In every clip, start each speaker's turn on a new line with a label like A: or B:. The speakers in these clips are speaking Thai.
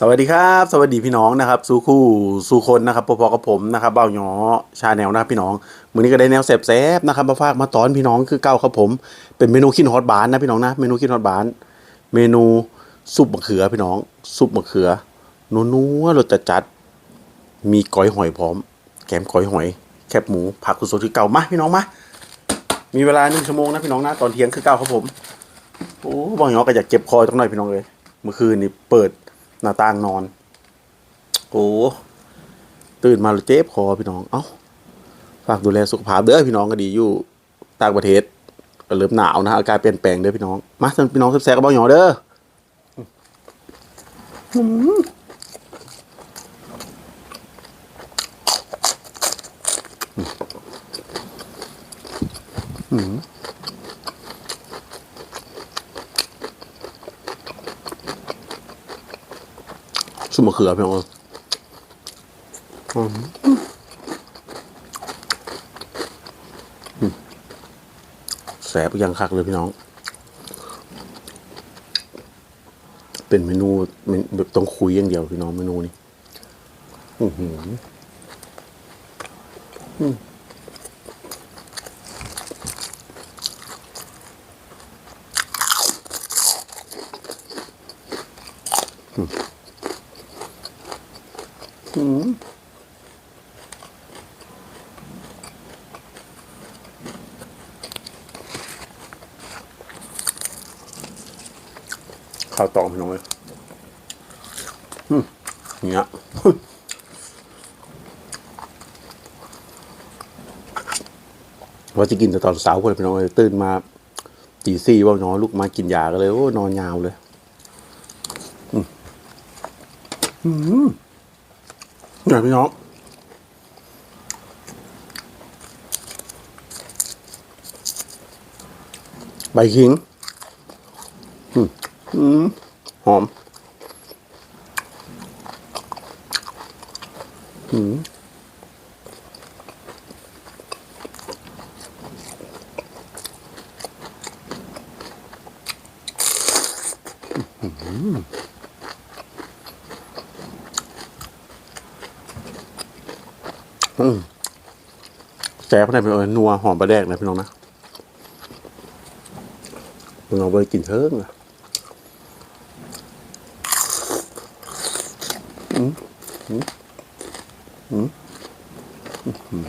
A: สวัสดีครับ สวัสดีพี่น้องนะครับสู้คู่สู้คนนะครับพอๆกับผมนะครับเบ้าหยอชาแนลนะครับพี่น้องมื้อนี้ก็ได้แนวแซ่บๆนะครับมาฝากมาตอนพี่น้องคือเก้าครับผม เป็นเมนูขิ้นฮอตบานนะพี่น้องนะเมนูขิ้นฮอตบาน เมนูซุปมะเขือพี่น้อง ซุปมะเขือนัวๆรสจัดๆมีก้อยหอยพร้อม แกมก้อยหอย แคบหมูผักสดๆคือเก่ามาพี่น้องมามีเวลาหนึ่งชั่วโมงนะพี่น้องนะตอนเที่ยงคือเก้าครับผมโอ้บ้าหยอก็อยากเก็บคอตรงหน่อยพี่น้องเลยเมื่อคืนนี่เปิด หน้าต่างนอน โอ้ตื่นมาแล้วเจ็บคอพี่น้อง เอ้าฝากดูแลสุขภาพเด้อพี่น้องก็ดีอยู่ต่างประเทศก็เริ่มหนาวนะอากาศเปลี่ยนแปลงเด้อพี่น้อง มาสำหรับพี่น้องแซ่บๆกับบางหยอเด้ออืม อืมซุปมะเขือพี่น้องอืมแสบยังคักเลยพี่น้อง เป็นเมนูมนแบบต้องคุยอย่างเดียวพี่น้องเมนูนี้อือหืออืมอืม ข้าวตองพี่น้องเลยอย่างเงี้ยว่าจะกินแต่ตอนเช้าคนพี่น้องเลยตื่นมาตีสี่ว่าน้องลูกมากินยากันเลยโอ้นอนยาวเลย อืม เนี่ยวพี่น้องใบขิงอืมหอมอืมอืม แซ่บขนาดเป็นเออนัวหอมปลาแดกนะพี่น้องนะมึงเอาไปกินเทิงอะอืมอืมอืมอื้อหือ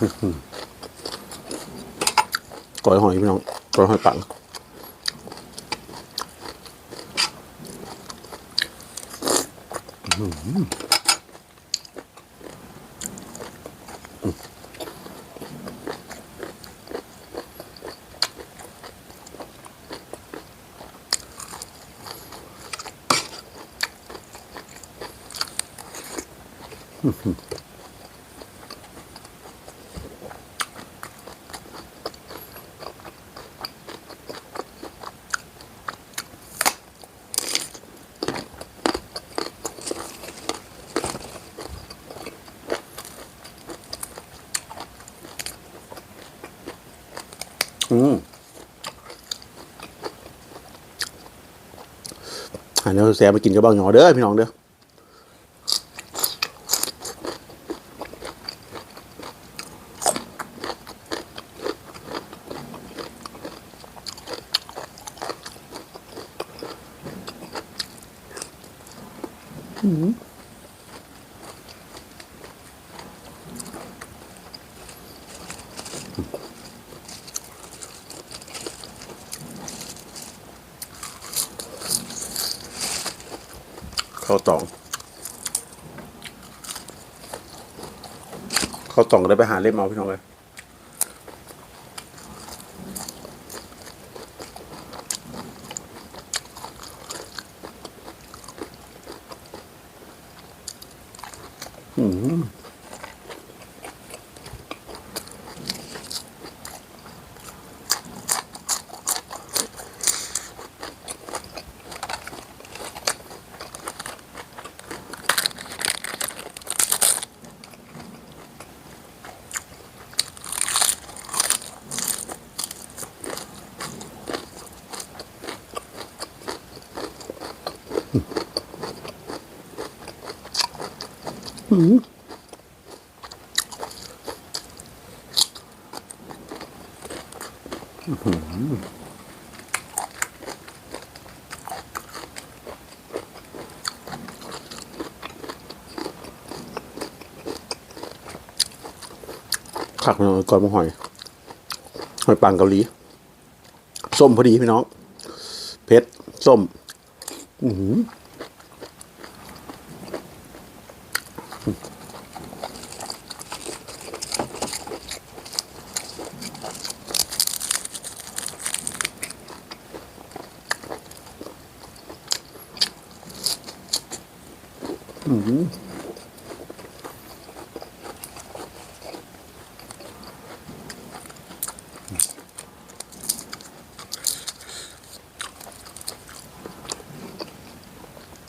A: อื้อหือก้อยหอยพี่น้องก้อยหอยปัง อืม อันนี้แซ่บไปกินกับบ้างหยอเด้อพี่น้องเด้อ ข้าวตองข้าวตองได้ไปหาเล่มเอาพี่น้องเลยอืม อืผักน้องก่อนมะหอย หอยปังเกาหลี ส้มพอดีพี่น้อง เพชร ส้ม อือหือ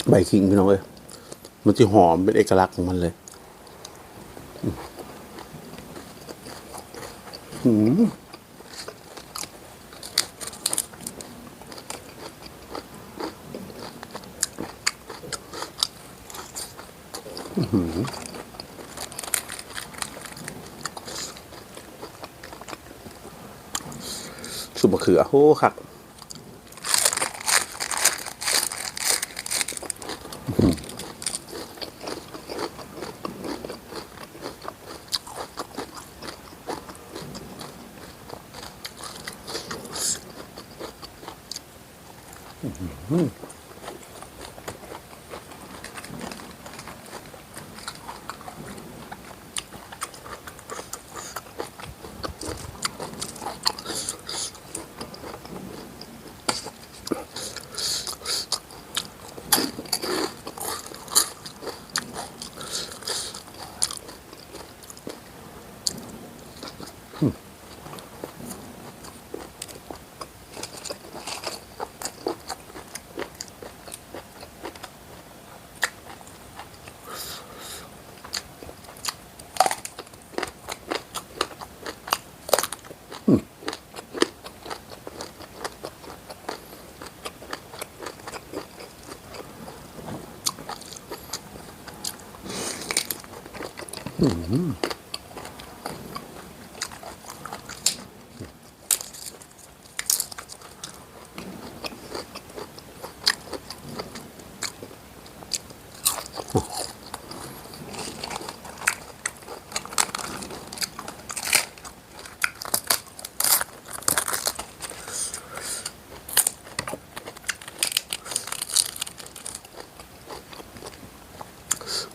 A: ใบ ขิงพี่น้องเอ้ยมันจะหอมเป็นเอกลักษณ์ของมันเลยอืมสุปมะเขือโอ้คัก 음. 음.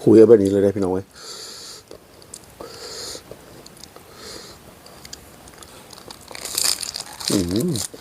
A: คุยกันแบบนี้เลยได้พี่น้องเว้ยอืม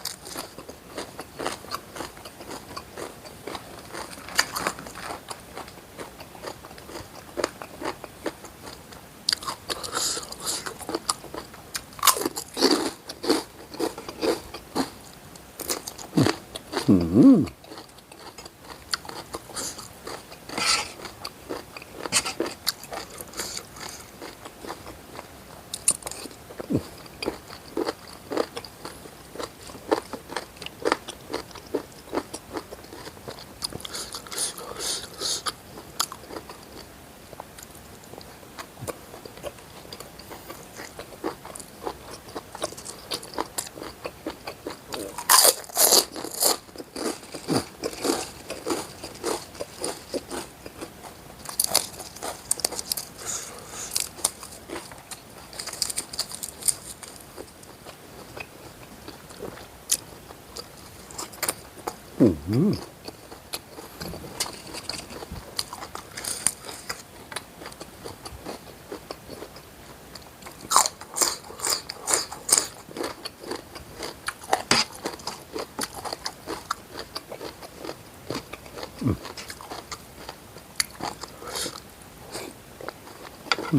A: อืม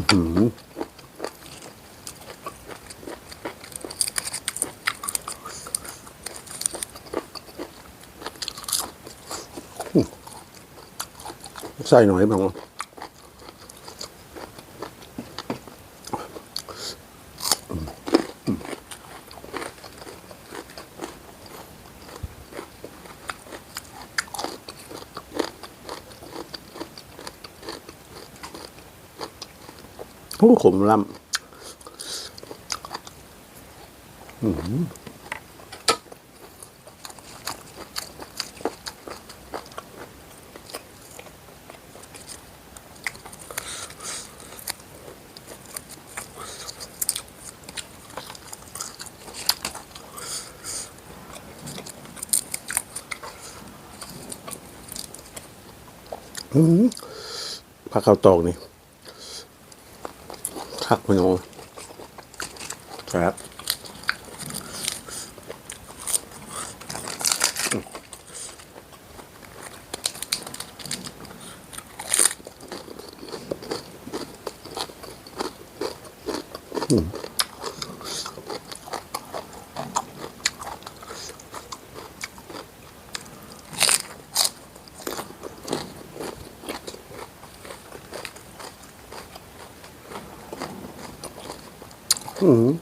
A: ใส่หน่อยบ้าง โอ้ขมลำอือหือผักข้าวตอกนี่ คักพี่น้อ งค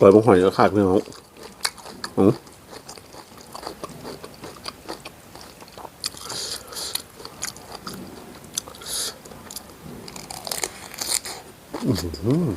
A: ปล่อยบงหอยแล้วขาดเพื่อนเขาอืม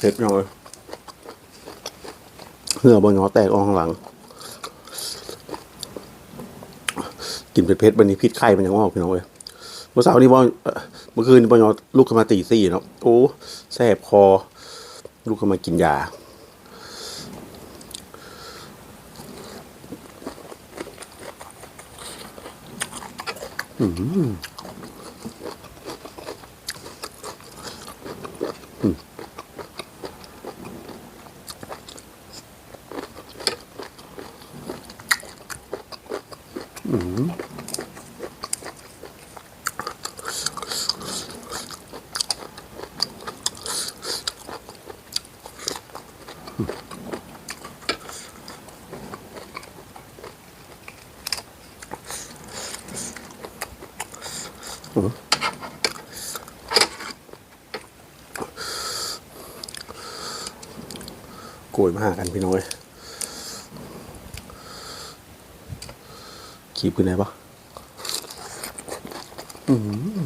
A: เผ็ดหน่อยเหือบนหอแตกออกข้างหลัง กินเผ็ดๆวันนี้พิษไข้มันยังว่าพี่น้องเลยเมื่อเช้านี้ว่เอ่อเมื่อคืนนี้ปอยลุกขึ้นมาตีสี่เนาะโอ้แสบคอ ลุกขึ้นมากินยา โกยมาหากันพี่น้อยขีบขึ้นไหนปะอื้อหือ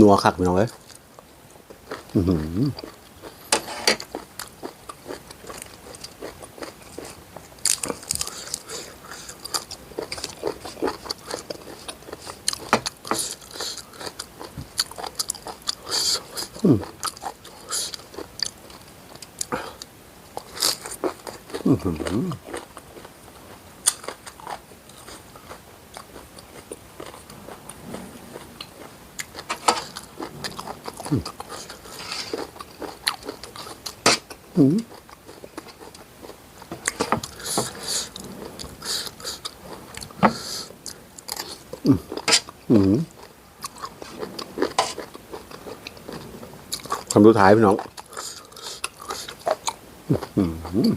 A: นัวคักพี่น้องเอ้ยอื้ อหือคำดูท้ายพี่น้อง อืม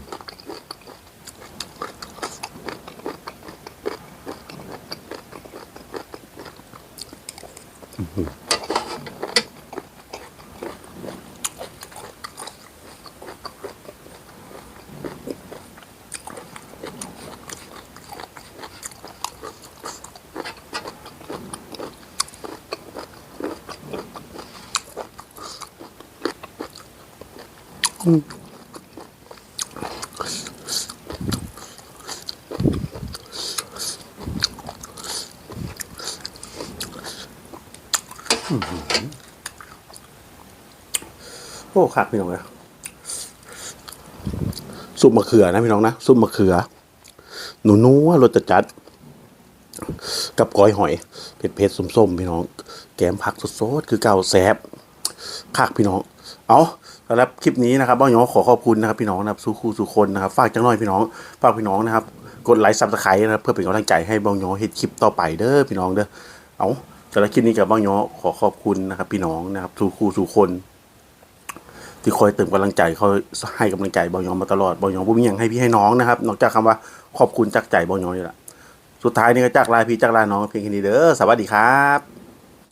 A: โอ้คักพี่น้องเลยซุปมะเขือนะพี่น้องนะซุปมะเขือ หนูนัวรสจัดจัด กับก้อยหอยเผ็ดเผ็ดๆส้มๆพี่น้อง แกมผักสดๆคือเก่าแซ่บคักพี่น้อง เอา สำหรับคลิปนี้นะครับบ้าหยองขอขอบคุณนะครับพี่น้องนะครับสู้คู่สู้คนนะครับฝากจังหน่อยพี่น้องฝากพี่น้องนะครับกดไลค์ซับสไครต์นะครับเพื่อเป็นกำลังใจให้บ้าหยองเฮ็ดคลิปต่อไปเด้อพี่น้องเด้อเอาสำหรับคลิปนี้กับบ้าหยองขอขอบคุณนะครับพี่น้องนะครับสู้คู่สู้คนที่คอยเติมกำลังใจคอยให้กำลังใจบองยองมาตลอดบองยองบ่มีหยังให้พี่ให้น้องนะครับ นอกจากคำว่าขอบคุณจากใจบอยองนี่แหละสุดท้ายนี่ก็จากลาพี่จากลาน้องเพียงแค่นี้เด้อสวัสดีครับ